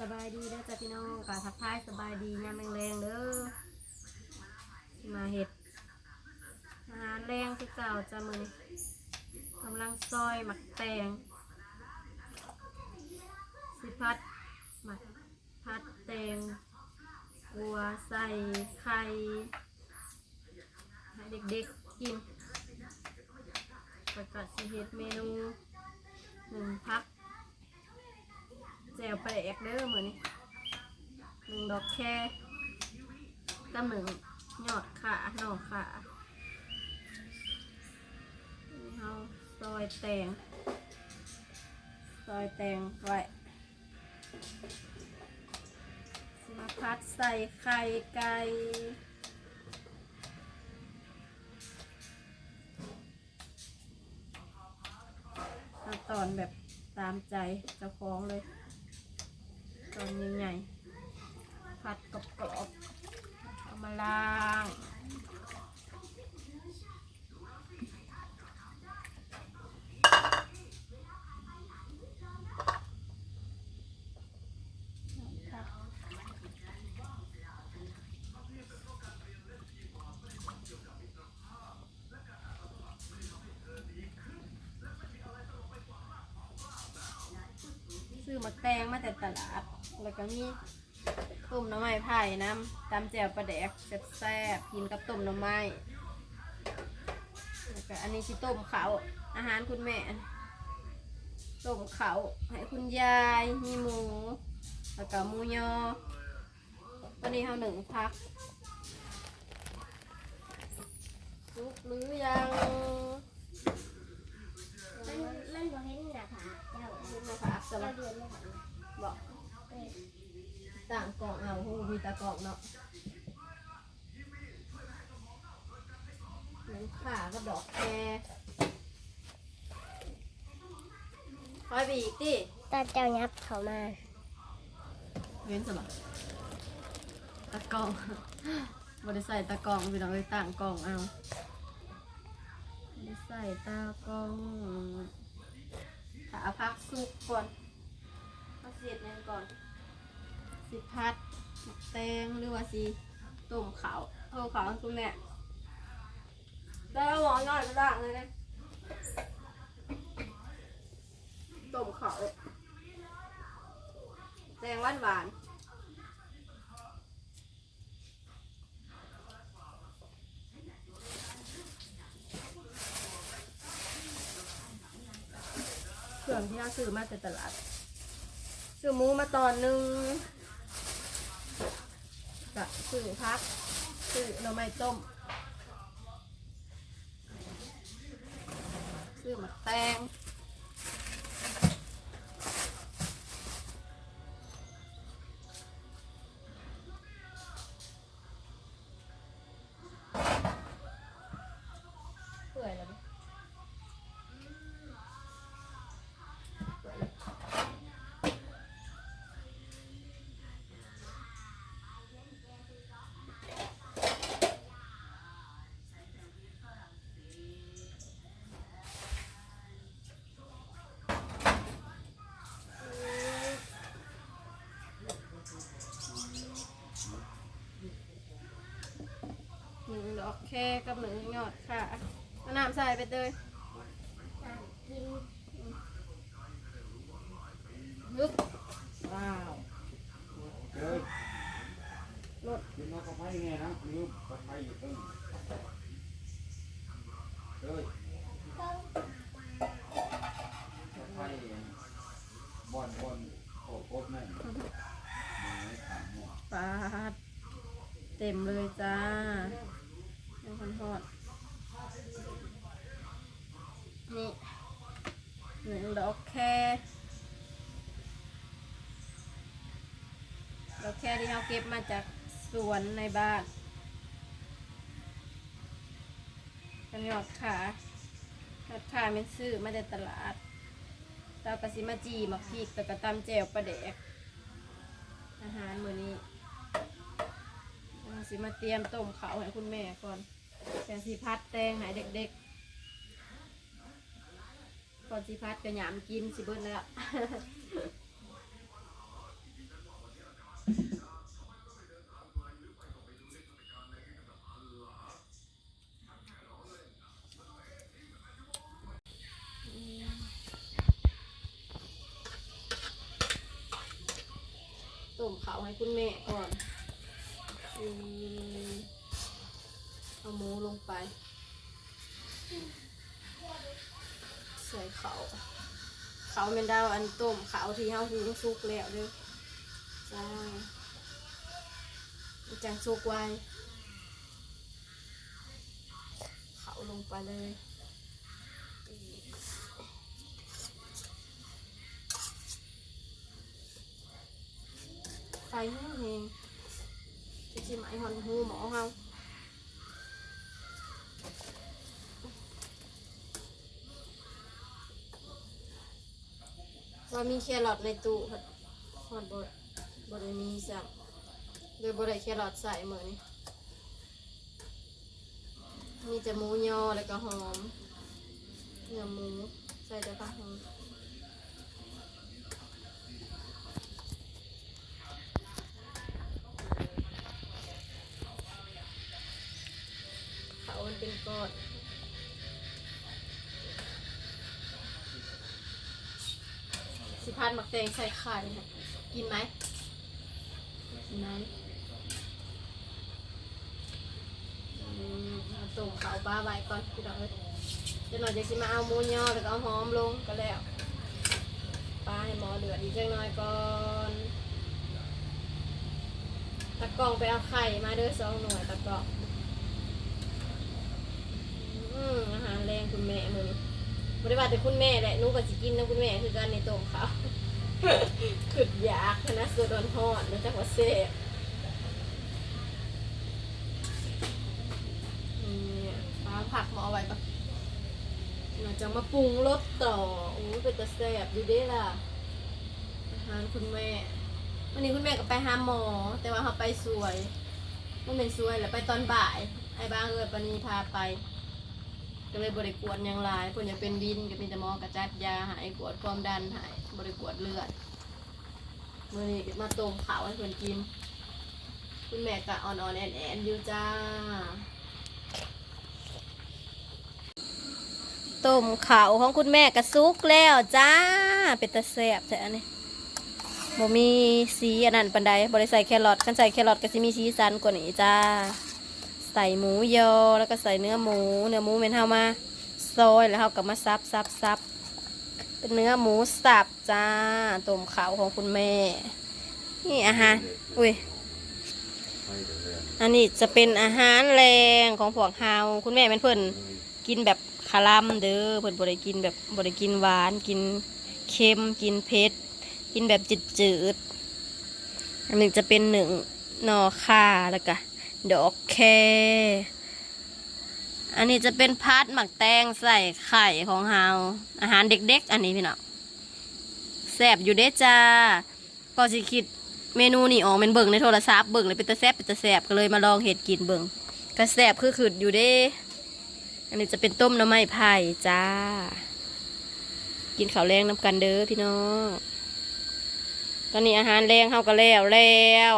สบายดีเด้อจ้ะพี่น้องกาทักทายสบายดียามแรงๆเด้อมาเห็ดอาหารแรงคือเก่าจ้ะมือนกำลังซอยหมักแตงสิพัดหมักพัดแตงกัวใส่ไข่ให้เด็กๆกินประกาศสิเฮ็ดเมนูหนึ่งพัก แจวปลาแอกเด้อเหมือนนี้หนึ่งดอกแค่กับหนึ่งยอดขาหน่อขาเฮาซอยแตงซอยแตงไว้สิมาพัดใส่ไข่ไก่ตอนแบบตามใจเจ้าของเลย ตอนใหญ่ๆผัดกรอบๆเอามาล้างซื้อมาแตงมาแต่ตลาด แล้วก็มีต้มหน้ำไม้ไผ่น้ำตำแจ่วปลาแดกแซ่บๆกินกับต้มหน้ำไม้แล้วก็อันนี้สิต้มเขาวอาหารคุณแม่ต้มเขาวให้คุณยายมีหมู แล้วก็หมูยอวันนี้เราหนึ่งพักซุกหรือยัง มันมันบอกให้หน้าผากเจ้า ซุกนะคะส เจ้า ลับ เดือนไม่ถึง บอก เออ ต่างกล่องเอาหูมีตา กล่องเนาะหนังขากับดอกแคคอยไปอีกดิตาเจ้ายับเขามา เว้นสลับตะกล่องบริใส่ตะกล่องพี่น้องเลยต่างกล่องเอาบริใส่ตะกล่องถ้าเอาพักสุกก่อนพักเสียดยังก่อน สิพัดหมัก แตงหรือว่าสิต้มขาวเอาขาวให้คุณแม่ได้เอาหมอหน่อยก็ได้เลยนะต้มขาวแตงหวานหวานเครื่องที่เราซื้อมาจากตลาดซื้อหมูมาตอนหนึ่ง กะซื้อพักซื้อหน่อไม้ต้มซื้อหมักแตง นึ่งดอกแค่กับหนึ่งยอดค่ะเอาน้ำใส่ไปเลยกินฮึบว้าวเดินรถกินนกกระไฟไงนะลืมกระไฟอยู่ตึ้งเดินกระไฟบอนบอนโอ้โคตรแม่นมันไม่ถามหัวปาดเต็มเลยจ้าเป็นคนทอด นี่ หนึ่งดอกแค่ดอกแค่ที่เราเก็บมาจากสวนในบ้านเป็นยอดขายอดขาเป็นซื้อมาจากตลาดเรากระสิมาจีมาพริกต่กระตำแจวปลาแดก อาหารมื้อนี้เราสิมาเตรียมต้มเขาให้คุณแม่ก่อนแต่สิพัดแตงให้เด็กๆ ตอนสิพัดกระหยามกินสิเบิ้ลแล้ว ต้มเขาให้คุณแม่ก่อนเอาหมูลงไป ส่เขาวเขาวเป็นดาวอันต้มเขาวที่เฮาหุงสุกแล้วเด้อจ้ามันจังสุกไวเขาวลงไปเลยไฟแห้งๆจะชิมไอหอนหูหมอเฮา ว่ามีแครอทในตู้ครับฮอดบดบดมีสักโดยบดได้แครอทใส่เหมือนนี้มีแต่หมูยอแล้วก็หอมเนื้อหมูใส่แต่ผักหอมเขาเป็นก้อน สิพัดหมักแตงใส่ไข่ค่ะกินไหมกินไหมอืมเอาต้มข้าวปลาไว้ก่อนพี่น้องเอ้ยเดี๋ยวหน่อยจะสิมาเอาหมูยอแล้วก็เอาหอมลงก็แล้วปลาให้หมอเดือดอีกจังน้อยก่อนตะกรองไปเอาไข่มาเด้อสองหน่วยตะกรองอืมอาหารแรงคุณแม่มือนี้ บริบาแต่คุณแม่แหละหนูก็สิกินนะคุณแม่คือการในตรงเขาขึ้นยากนะสดอนหอนแล้วจักว่าเซ่บนี่ฟ้าผักมาเอาไว้ก่อนเราจะมาปรุงรสต่อโอ้ยเป็นตะแซ่บอยู่เด้ล่ะอาหารคุณแม่ วันนี้คุณแม่ก็ไปหาหมอ แต่ว่าเขาไปสวย มันเป็นสวยแหละไปตอนบ่าย ไอ้บ้างเออปานีพาไป ก็เลยบริกวดยังหลายเพิ่นอยากเป็นวินก็มีแต่หมอกระจัดยาหายกวดความดันหายบริกวดเลือดมื้อนี้ก็มาต้มข้าวให้เพิ่นกิน คุณแม่ก็อ่อนๆแอนๆอยู่จ้า ต้มข้าวของคุณแม่ก็สุกแล้วจ้า เป็นตะแซ่บแต่อันนี้บ่มีสีอันนั้นปานใดบ่ได้ใส่แครอทคันใส่แครอทก็สิมีสีสันกว่านี้จ้า ใส่หมูยอแล้วก็ใส่เนื้อหมู เนื้อหมูเป็นเท่ามาซอยแล้วเขาก็มาซับซับซับเป็นเนื้อหมูสับจ้าต้มขาวของคุณแม่ นี่อาหารอุ้ยอันนี้จะเป็นอาหารแรงของพวกเฮาคุณแม่เป็นเพิ่อนกินแบบคาลัมเด้อเพิ่อนบ่ได้กินแบบบ่ได้กินหวานกินเค็มกินเผ็ดกินแบบจืดๆอันนี้จะเป็นหนึ่งนอข่าแล้วก็ ดอกแคอันนี้จะเป็นพัดหมักแตงใส่ไข่ของเฮาอาหารเด็กๆ อันนี้พี่น้องแซบอยู่เด้จ้า ก็สิคิดเมนูนี่ออกเป็นเบิ่งในโทรศัพท์เบิ่งเลยเป็นตะแซบเป็นตะแซบก็เลยมาลองเห็ดกินเบิ่งก็แซบคือขืดอยู่เด้ อันนี้จะเป็นต้มน้ำไม้ไผ่จ้า กินข้าวแรงน้ำกันเด้อพี่น้อง ตอนนี้อาหารแรงเฮาก็แล้วแล้ว